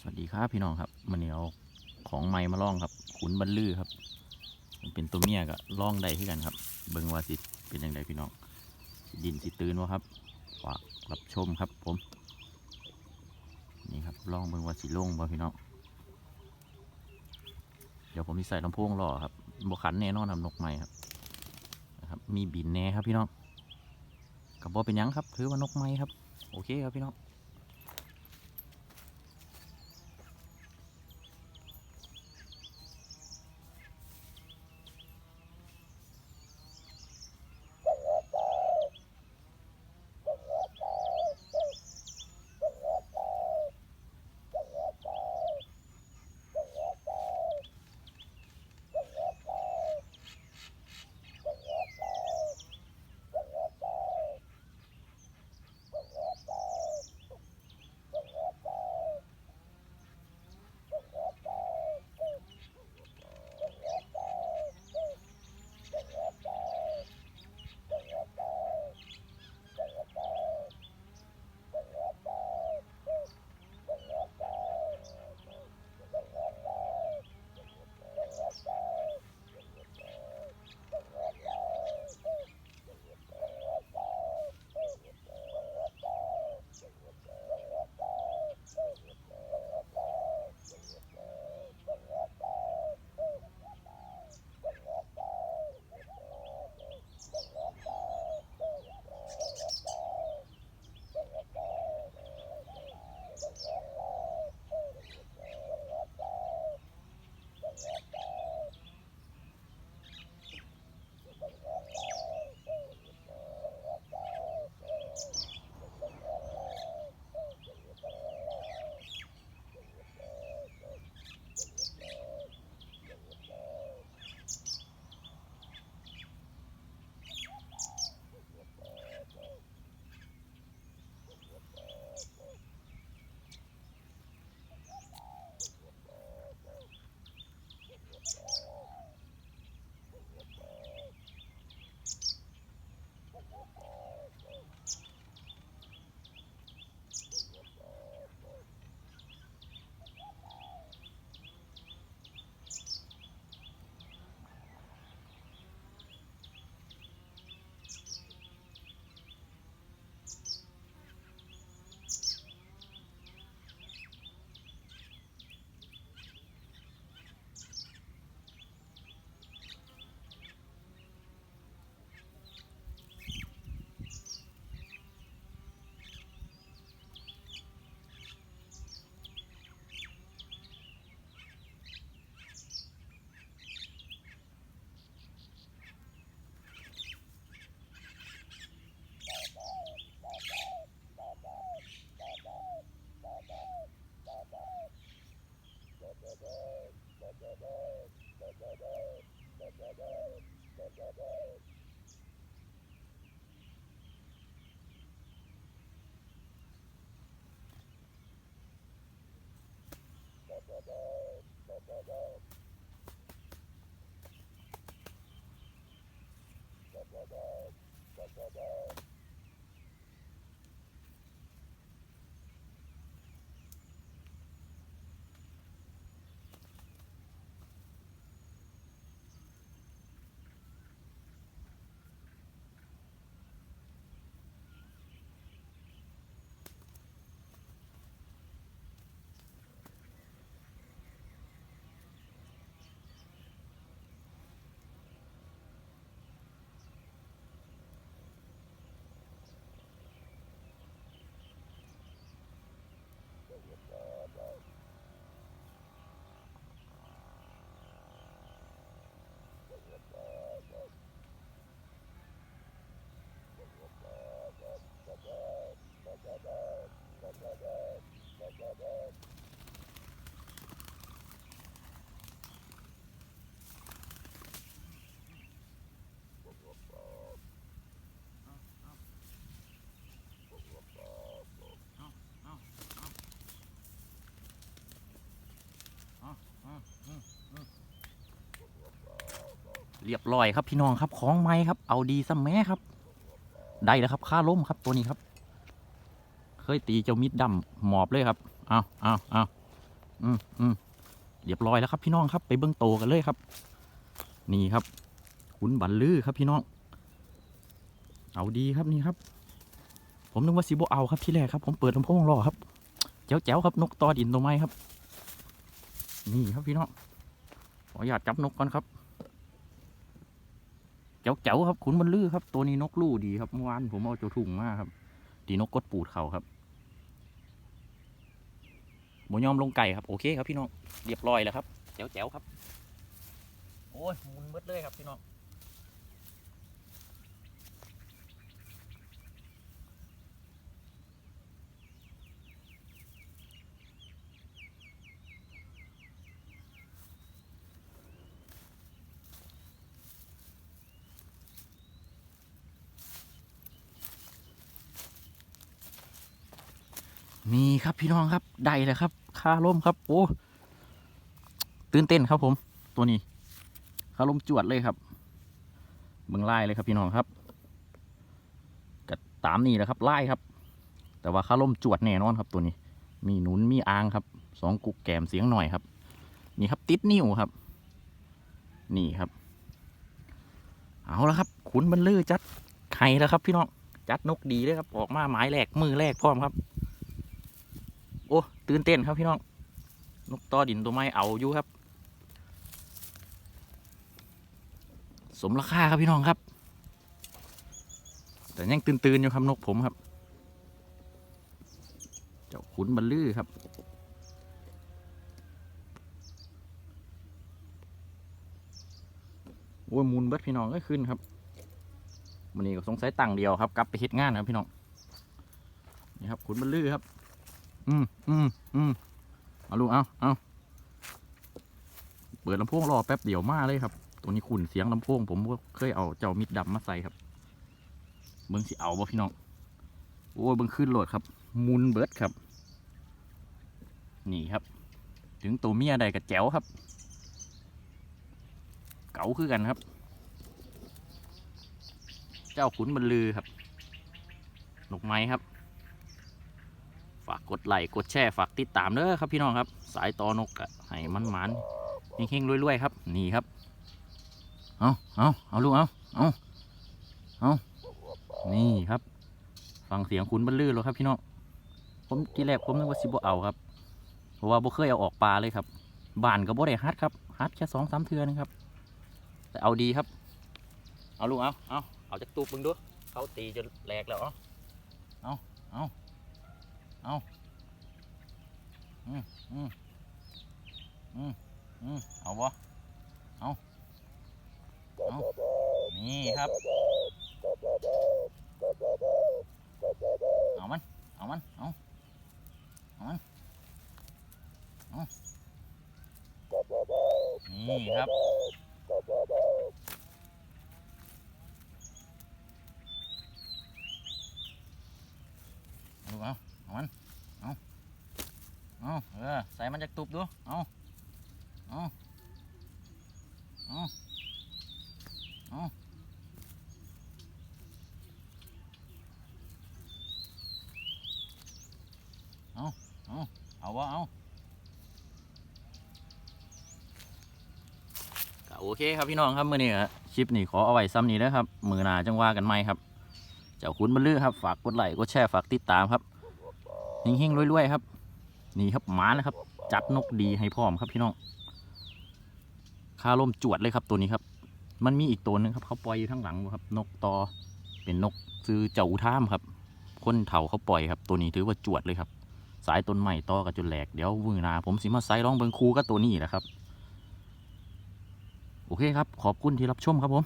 สวัสดีครับพี่น้องครับมันนี้เอาของไม้มาล่องครับ ขุนบรรลือครับมันเป็นตัวเมียก็ล่องได้ที่กันครับ เบิงว่าสิเป็นอยังไงพี่น้องดินสิตื่นวะครับฝากรับชมครับผม นี่ครับล่องเบิงว่าสิลงบ่พี่น้องเดี๋ยวผมจะใส่ลำโพงรอครับบขันแน่นอนนำนกไม้ครับนะครับมีบินแน่ครับพี่น้องกับบ่เป็นยังครับ ถือว่านกไม้ครับ โอเคครับพี่น้อง เรียบร้อยครับพี่น้องครับของไม้ครับเอาดีซะแม่ครับ ได้แล้วครับค่าล้มครับตัวนี้ครับ เคยตีเจ้ามิดดำหมอบเลยครับเอาเอาเอาอืมอืมเรียบร้อยแล้วครับพี่น้องครับไปเบิ้องโตกันเลยครับ นี่ครับขุนบันลือครับพี่น้อง เอาดีครับนี่ครับ ผมนึกว่าสิบเอาครับที่แรกครับ ผมเปิดลำโพงรอครับแจ๋วๆครับนกตอดินตัวไม้ครับ นี่ครับพี่น้องขออนุญาตจับนกก่อนครับ เจ๋วๆครับขุนบันลือครับ ตัวนี้นกลู่ดีครับเมื่อวานผมเอาเจ้าถุงมาครับดีนกกดปูดเขาครับหมยอมลงไก่ครับโอเคครับพี่น้องเรียบร้อยแล้วครับเจ๋วๆครับ โอ้ยหมุนมืดเลยครับพี่น้อง นี่ครับพี่น้องครับได้เลยครับคาล่มครับ โอ้ตื่นเต้นครับผม ตัวนี้คาล่มจวดเลยครับเบิ่งไล่เลยครับพี่น้องครับก็ตามนี่แหละครับไล่ครับ แต่ว่าคาล่มจวดแน่นอนครับ ตัวนี้ มีหนุนมีอางครับสองกุกแกมเสียงหน่อยครับนี่ครับติดนิ้วครับ นี่ครับ เอาละครับขุนบรรลือจัดไข่แล้วครับ พี่น้องจัดนกดีเลยครับออกมาหมายแรกมือแรกพร้อมครับ โอ้ตื่นเต้นครับพี่น้องนกต่อดินตัวไม้เอาอยู่ครับ สมราคาครับพี่น้องครับ แต่ยังตื่นๆอยู่ครับนกผมครับ เจ้าขุนบรรลือครับโอ้ยหมูลเบิดพี่น้องก็ขึ้นครับวันนี้ก็สงสัยตังเดียวครับกลับไปเฮ็ดงานครับพี่น้องนี่ครับขุนบรรลือครับ อืมอืมอืมเอาลูกเอาเอาเปิดลำโพงรอแป๊บเดียวมาเลยครับ ตัวนี้ขุนเสียงลำโพง ผมเคยเอาเจ้ามิดดำมาใส่ครับเบิ้งสิเอาบ่พี่น้องโอ้ยเบิ้งขึ้นโหลดครับ มุนเบิร์ดครับ นี่ครับ ถึงตัวเมียใดกับแจ๋วครับ เก๋าคือกันครับ เจ้าขุนบรรลือครับหนกไม้ครับ ฝากกดไลค์กดแชร์ฝากติดตามเด้อครับพี่น้องครับ สายตอนกอะให้มันมันเฮงๆรวยๆครับ นี่ครับ เอาเอาเอาลูกเอาเอาเอานี่ครับ ฟังเสียงคุณบรรลือแล้วครับพี่น้องผมทีแรกผมนึกว่าสิบเอาครับเพราะว่าบ่เคยเอาออกปลาเลยครับบ้านก็บ่ได้ฮัดครับฮัดแค่สองสามเทือนึงครับ แต่เอาดีครับ เอาลูกเอาเอาเอาจากตูบมึงดูเขาตีจนแหลกแล้วเอาเอาเอา เอาอืมอืมอืมอืมเอาบ่เอาเอานี่ครับ เอามัน เอามัน เอาเอามันเอานี่ครับ เอาลูกเอาเอามัน เอาเอาเออ ใส่มันจา กตุบดูเอาเอาเอาเอาเอาเอาเอาวะเอาโอเคครับพี่น้องครับมื่อนี้ก็คลิปนี้ขอเอาไว้ซ้ำนี้นะครับ มือหนาจังว่ากันไหมครับ เจ้าคุณบรรลือครับ ฝากกดไลค์กดแชร์ฝากติดตามครับเฮงๆรวยๆครับ นี่ครับหมานะครับ จัดนกดีให้พร้อมครับพี่น้องคาลมจวดเลยครับตัวนี้ครับ มันมีอีกตัวหนึงครับ เขาปล่อยอยู่ทั้งหลังครับ นกตอเป็นนกซื้อเจ้าอุท่ามครับคนเถาเขาปล่อยครับ ตัวนี้ถือว่าจวดเลยครับ สายต้นใหม่ตอกับจนแหลกเดี๋ยววือนาผมสิมาไซร้องเบิงคูก็ตัวนี้แหละครับ โอเคครับ ขอบคุณที่รับชมครับผม